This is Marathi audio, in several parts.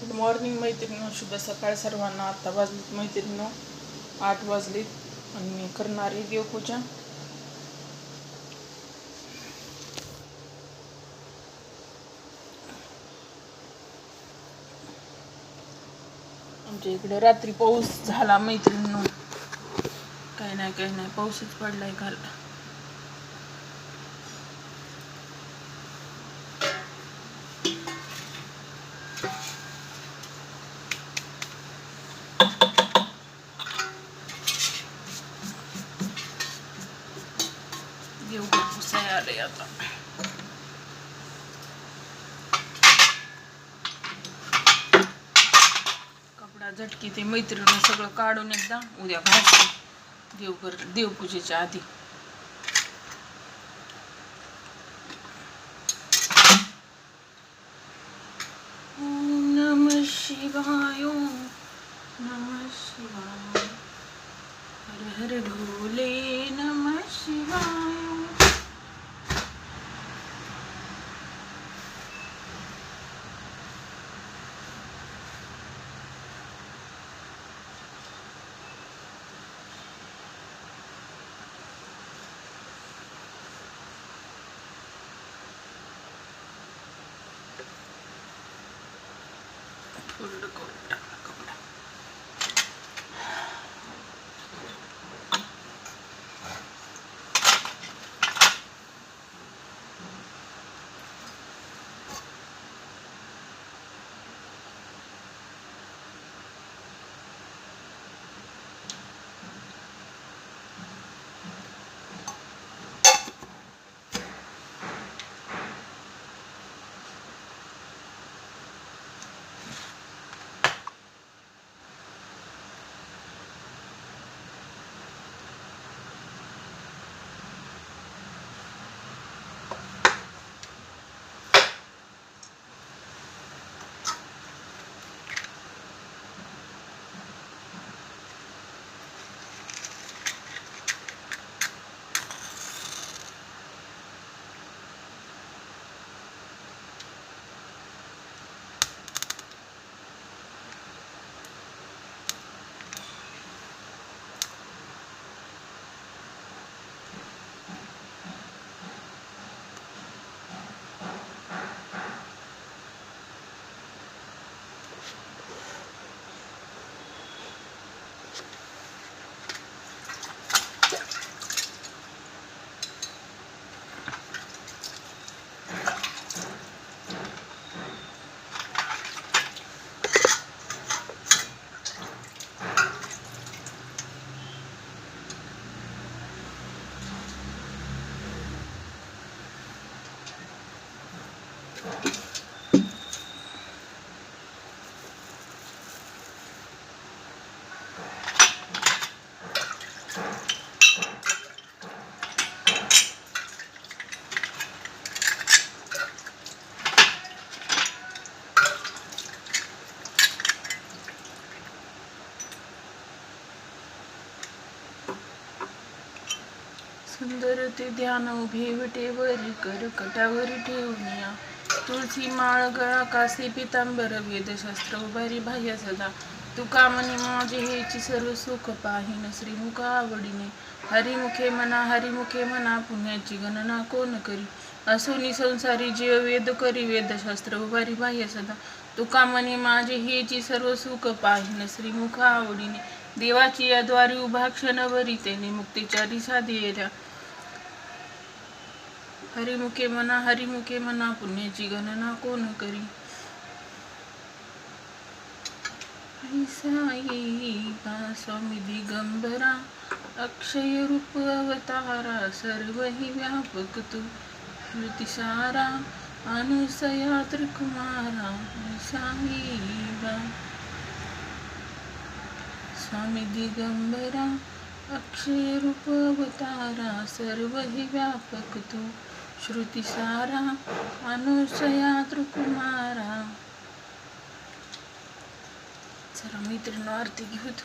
गुड मॉर्निंग मैत्रिणी शुभ सकाळ सर्वांना. आता वाजलीत मैत्रिणी आठ वाजलीत आणि मी करणार आहे देवपूजा. आमच्या इकडे रात्री पाऊस झाला मैत्रिणी काही नाही काही नाही. पाऊसच पडलाय काल. एवढं पुसाय आता कपडा झटकी ते मैत्रिणी सगळं काढून एकदा उद्या घास देव कर देवपूजेच्या आधी. ओम शिवाय नम नमः शिवाय. हर हर भोले नम शिवाय. सुंदर ते ध्यान उभे विटेवर कर कटावर ठेवूनिया तुळशी माळ गळा कासे पितांबर वेदशास्त्र उभारी बाह्य सदा. तुका म्हणे माझे हेची सर्व सुख पाहिन श्रीमुखा आवडीने. हरिमुखे म्हणा हरिमुखे म्हणा पुण्याची गणना कोण करी? असोनी संसारी जीव वेद करी वेदशास्त्र उभारी बाह्य सदा. तुका म्हणे माझे हेची सर्व सुख पाहिन श्रीमुखा आवडीने. देवाची या द्वारी उभा क्षणभरी तेने मुक्तीच्या दिशा दिलेल्या हरिमुखे मना हरिमुखे मना पुण्याची गणना कोण करी? बा स्वामी दिगंबरा अक्षय रूप अवतारा सर्व हि व्यापक तू श्रुतिसारा अनुसया त्रिकुमारा साईबा स्वामी दिगंबरा अक्षय रूप अवतारा सर्व हि व्यापक तू श्रुतिसारा अनुसया त्रुकुमारा। चला मैत्रिणी आरती घेऊत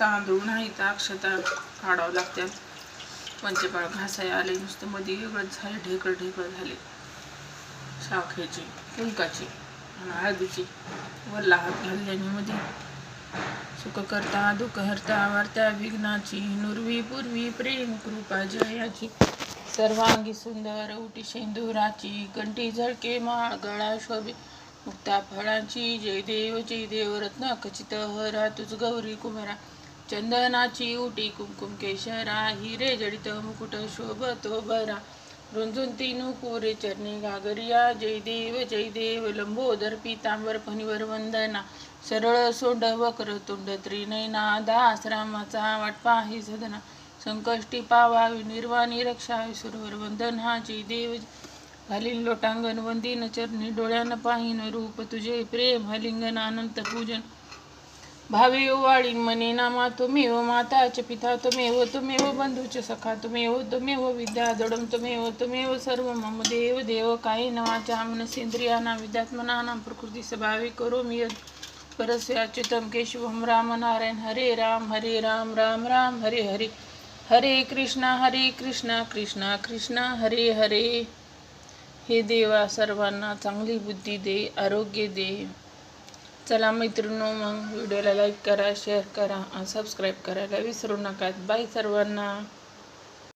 तांदूळ नाही तर अक्षता काढावं लागतात पंचपाळ घासाय आले नुसतं मध्ये वेगळंच झाले ढेकळ ढेकळ झाले. शाखेची कुंकाची आणि हळदीची. वरला हात घालल्याने मध्ये सुख करता दुःख हरता वार्ता विघ्नाची नुरवी पूर्वी प्रेम कृपा जयाची सर्वांगी सुंदर उटी शेंदुराची कंठी झळके माळ गळा शोभे मुक्ता फळांची जय देव जय देव रत्न खचित हरा तुझ गौरी कुमरा चंदनाची उटी कुमकुम केशरा हिरे जडित मुकुट शोभतो बरा रुंजून तीन पुरे चरणी घागरिया जय देव जय देव लंबोदर पितांबर फणीवर वंदना सरळ सोंड वक्र तुंड त्रिनयनादा आश्रमाचा वाटपा ही सदना. संकष्टी पावावी निर्वाणी रक्षावी सुरवर वंदन हाची देव. घालीन लोटांगण वंदीन चरणी डोळ्यानं पाहिन रूप तुझे प्रेम हलिंगन अनंत पूजन. भावे वाळी मने नामा तुम्ही व माताच पिता तुम्ही व तुम्ही व बंधूच सखा तुम्ही व तुम्ही व विद्या जडम तुम्ही व तुम्ही व सर्व मम देव देव काही नवाच्या मनसेंद्रियाना विद्यात्मनानां प्रकृती स्वभावी करोमि मी परस्य अच्युतम केशवम राम नारायण हरे राम हरे राम राम राम हरे हरे. हरे कृष्णा हरे कृष्णा कृष्णा कृष्णा हरे हरे. हे देवा सर्वांना चांगली बुद्धी दे आरोग्य दे. चला मैत्रिणो मग व्हिडिओला लाईक करा शेअर करा सबस्क्राईब करायला विसरू नका. बाय सर्वांना.